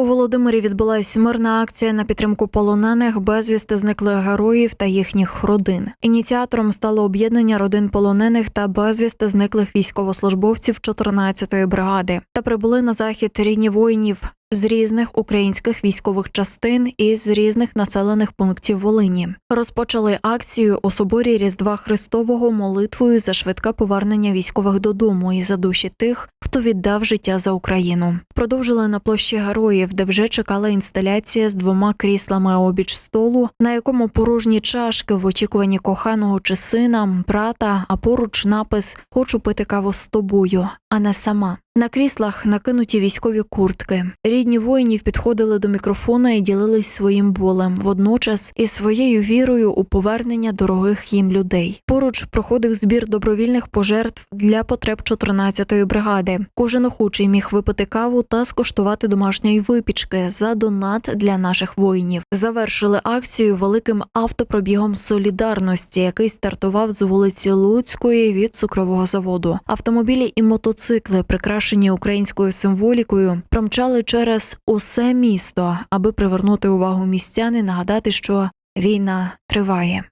У Володимирі відбулась мирна акція на підтримку полонених, безвісти зниклих героїв та їхніх родин. Ініціатором стало об'єднання родин полонених та безвісти зниклих військовослужбовців 14-ї бригади. Та прибули на захід рідні воїнів з різних українських військових частин і з різних населених пунктів Волині. Розпочали акцію у соборі Різдва Христового молитвою за швидке повернення військових додому і за душі тих, хто віддав життя за Україну. Продовжили на площі героїв, де вже чекала інсталяція з двома кріслами обіч столу, на якому порожні чашки в очікуванні коханого чи сина, брата, а поруч напис Хочу пити каву з тобою, а не сама. На кріслах накинуті військові куртки. Рідні воїнів підходили до мікрофона і ділились своїм болем, водночас і своєю вірою у повернення дорогих їм людей. Поруч проходив збір добровільних пожертв для потреб 14-ї бригади. Кожен охочий міг випити каву та скуштувати домашньої випічки за донат для наших воїнів. Завершили акцію великим автопробігом солідарності, який стартував з вулиці Луцької від цукрового заводу. Автомобілі і мотоцикли, прикрашені українською символікою, промчали через усе місто, аби привернути увагу містян і нагадати, що війна триває.